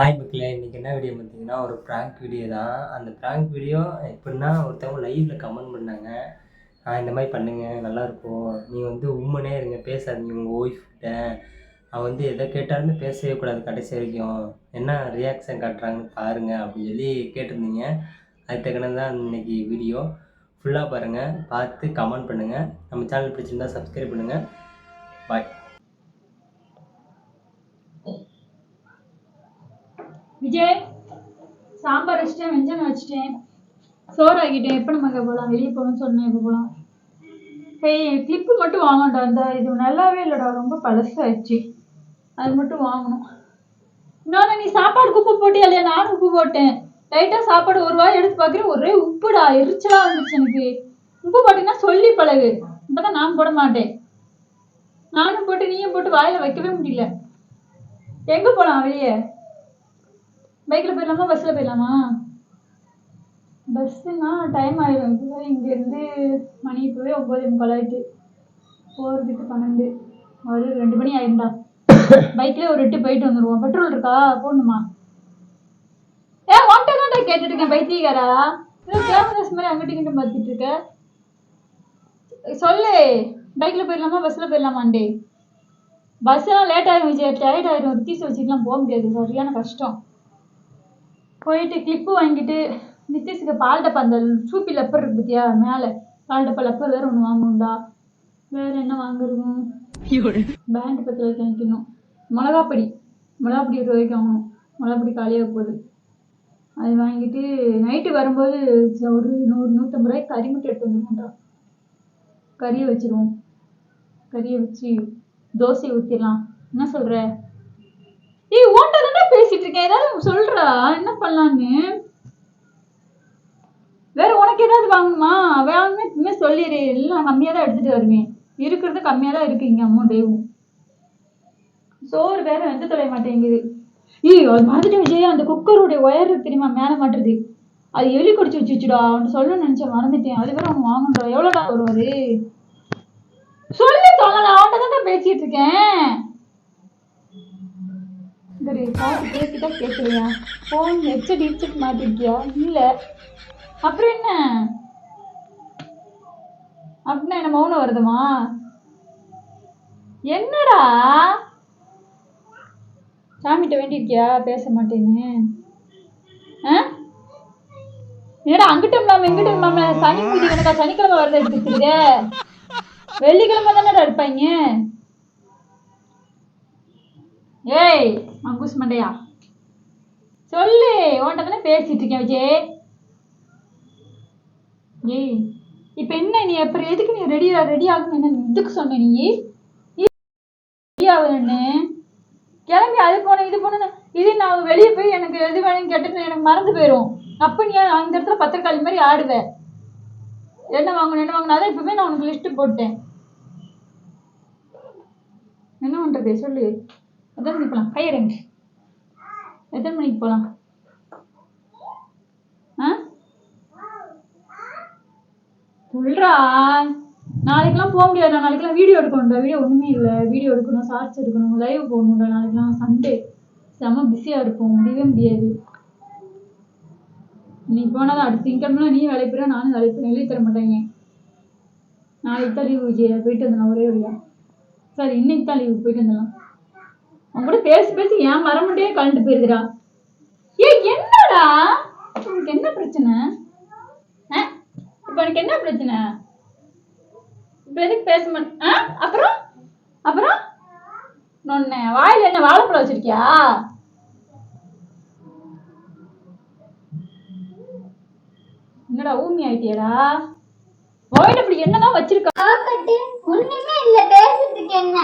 Hi மக்களே. இன்றைக்கி என்ன வீடியோ பார்த்தீங்கன்னா ஒரு ப்ராங்க் வீடியோ தான். அந்த ப்ராங்க் வீடியோ எப்படின்னா ஒருத்தவங்க லைவில் கமெண்ட் பண்ணாங்க. "ஆ, இந்த மாதிரி பண்ணுங்க. நல்லாயிருக்கும் நீங்கள் வந்து உம்மனே இருங்க. பேசாதீங்க. உங்கள் ஒய்ஃப்கிட்ட அவள் வந்து எதை கேட்டாலுமே பேசவே கூடாது கடைசி வரைக்கும். என்ன ரியாக்ஷன் காட்டுறாங்கன்னு பாருங்க அப்படின்னு சொல்லி கேட்டிருந்தீங்க. அதுக்கு தக்கன தான் இன்றைக்கி வீடியோ ஃபுல்லாக பாருங்கள் பார்த்து கமெண்ட் பண்ணுங்கள் நம்ம சேனல் பிடிச்சிருந்தா சப்ஸ்கிரைப் பண்ணுங்கள் பாய் விஜய் சாம்பார் வச்சுட்டேன் வெஞ்சனம் வச்சுட்டேன். சோறு ஆக்கிட்டேன். எப்போ நம்ம போகலாம் வெளியே போகணும்னு சொன்னேன் இப்போ போகலாம் ஏய் கிளிப்பு மட்டும் வாங்கண்டா இந்த இது நல்லாவே இல்லைடா. ரொம்ப பழசாயிடுச்சு. அது மட்டும் வாங்கணும். இன்னொன்று நீ சாப்பாடு உப்பு போட்டியா இல்லையா நானும் உப்பு போட்டேன். லைட்டாக சாப்பாடு ஒரு வாய் எடுத்து பார்க்குறேன். ஒரே உப்புடா. எரிச்சலாக இருந்துச்சு எனக்கு. உப்பு போட்டீங்கன்னா சொல்லி பழகு. இப்போ தான் நான் போட மாட்டேன். நானும் போட்டு நீயும் போட்டு வாயில் வைக்கவே முடியல. எங்கே போகலாம் வெளியே? பைக்கில் போயிடலாமா? பஸ்ஸில் போயிடலாமா? பஸ்ஸுனா டைம் ஆயிடும் இப்போ இங்கேருந்து மணி இப்போவே ஒம்பது முக்கால் ஆயிட்டு. போகிறதுக்கு பன்னெண்டு. ஒரு ரெண்டு மணி ஆயிரும்டா. பைக்லேயே ஒரு எட்டு போயிட்டு வந்துடுவோம் பெட்ரோல் இருக்கா? போடணுமா? ஏ ஒன்ட்ட தான் கேட்டுட்டு இருக்கேன் பைத்தியக்காரா கேமராஸ் மாதிரி அங்கிட்டு இங்கிட்டு பார்த்துட்டு இருக்க சொல்லு பைக்கில் போயிடலாமா பஸ்ஸில் போயிடலாமாண்டே பஸ்ஸெல்லாம் லேட் ஆயிரும் விஜய். டயர்ட் ஆயிரும். ரித்தீஸ் வச்சுக்கலாம் போக முடியாது. சரியான கஷ்டம். போயிட்டு கிளிப்பு வாங்கிட்டு நித்திஷுக்கு பால் டப்பா அந்த சூப்பி லப்பர் இருக்கு பார்த்தியா மேலே. பால் டப்பா லப்பர் வேறு ஒன்று வாங்கணும்டா. வேறு என்ன வாங்குறதும் பேண்ட் பத்து ரூபாய்க்கு வாங்கிக்கணும். மிளகாப்பொடி. மிளகாப்பொடி ஒரு ரூபாய்க்கு வாங்கணும். மிளகாப்பொடி காலியாக போகுது. அது வாங்கிட்டு நைட்டு வரும்போது ஒரு நூறு நூற்றம்பது ரூபாய்க்கு கறி மட்டும் எடுத்து வந்துருக்கோம்டா கறியை வச்சிருவோம். கறியை வச்சு தோசையை ஊற்றிடலாம் என்ன சொல்கிற ஏய் ஓட்ட தானே பேசிட்டு இருக்கேன் ஏதாவது சொல்றா என்ன பண்ணலான்னு வேற வாங்கம்மா ஏதாவது வாங்கணுமா வாங்கணும் எல்லாம் சொல்லிடு இல்லை நான் கம்மியாக தான் எடுத்துட்டு வருவேன். இருக்கிறது கம்மியாக தான் இருக்கு இங்கே அமௌண்ட்டேவும் சோறு வேற வந்து தொலைய மாட்டேங்குது. ஐயோ அது மறந்துட்டு விஜய் அந்த குக்கருடைய ஒயர் தெரியுமா மேலே மாட்டுறது அது எலி குடிச்சு வச்சுச்சுடா. அவன் சொல்லணும்னு நினச்சேன் மறந்துட்டேன். அது வேற அவன் வாங்கணும்டா எவ்வளோடா வரும் அது? சொல்லி சொல்லலாம் அவன்கிட்ட தான் பேசிட்டு இருக்கேன். சரி பேசிட்டா கேட்குறியா ஃபோன் ஹெட்செட் ஹெட்செட் மாட்டிருக்கியா? இல்லை. அப்புறம் என்ன? அப்படின்னா என்ன மௌனம் வருதுமா? என்னடா? சாமிகிட்ட வேண்டியிருக்கியா? பேச மாட்டேன்னு. ஆ? என்னடா அங்கிட்டும் இல்லாம சனி பூஜை எனக்கா சனிக்கிழமை வரத எடுத்துக்கிறீங்க வெள்ளிக்கிழமை தானடா இருப்பாங்க ஏய் மங்கூஸ் மண்டையா? சொல்லு உன்கிட்ட தானே பேசிட்டு இருக்கேன் விஜய். ஏய் இப்போ என்ன நீ அப்புறம் எதுக்கு நீ ரெடி ரெடி ஆகணும்? என்ன இதுக்கு சொன்ன நீ? ரெடி ஆகணும்னு கிளம்பி அது போன இது போன இது நான் வெளியே போய் எனக்கு எது வேணும்னு கேட்டது எனக்கு மறந்து போயிடும் அப்போ நீ அந்த இடத்துல பத்திரக்காளி மாதிரி ஆடுவ. என்ன வாங்கணும் என்ன வாங்கணும்? அதான் இப்போவே நான் உனக்கு லிஸ்ட்டு போட்டேன். என்ன பண்ணுறது சொல்லு. எத்தனை மணிக்கு போகலாம் கையறங்க எத்தனை மணிக்கு போகலாம் ஆ சொல்றா. நாளைக்கெல்லாம் போக முடியாது நான் நாளைக்கெல்லாம் வீடியோ எடுக்கணும்டா. வீடியோ ஒன்றுமே இல்லை. வீடியோ எடுக்கணும் ஷார்ட்ஸ் எடுக்கணும் லைவ் போகணும்டா நாளைக்கெல்லாம் சண்டே செம பிஸியாக இருக்கும் முடியவே முடியாது. நீ போனால் அடுத்த திங்கக்கிழமை நீ வேலைக்கு போயிடா நானும் வேலைக்கு போய் வெளியே தர மாட்டேங்க நாளைக்கு தான் லீவு போயிட்டு வந்துடலாம் ஒரே வழியா. சரி இன்னைக்கு தான் லீவு போயிட்டு வந்துடலாம் அவங்க கூட பேசி பேசி ஏன் மரமண்டே கலந்துட்டு போயிருதுடா. ஏய் என்னடா? உனக்கு என்ன பிரச்சனை? இப்போ எனக்கு என்ன பிரச்சனை? இப்போ எதுக்கு பேச மாட்டேன் ஆ? அப்புறம்? அப்புறம்? நொன்ன வாயில் என்ன வாழைப்பழம் வச்சிருக்கியா? என்னடா ஊமி ஆயிட்டியடா? வாயில் அப்படி என்னதான் வச்சிருக்கா? ஒண்ணுமே இல்ல பேசுறதுக்கு என்ன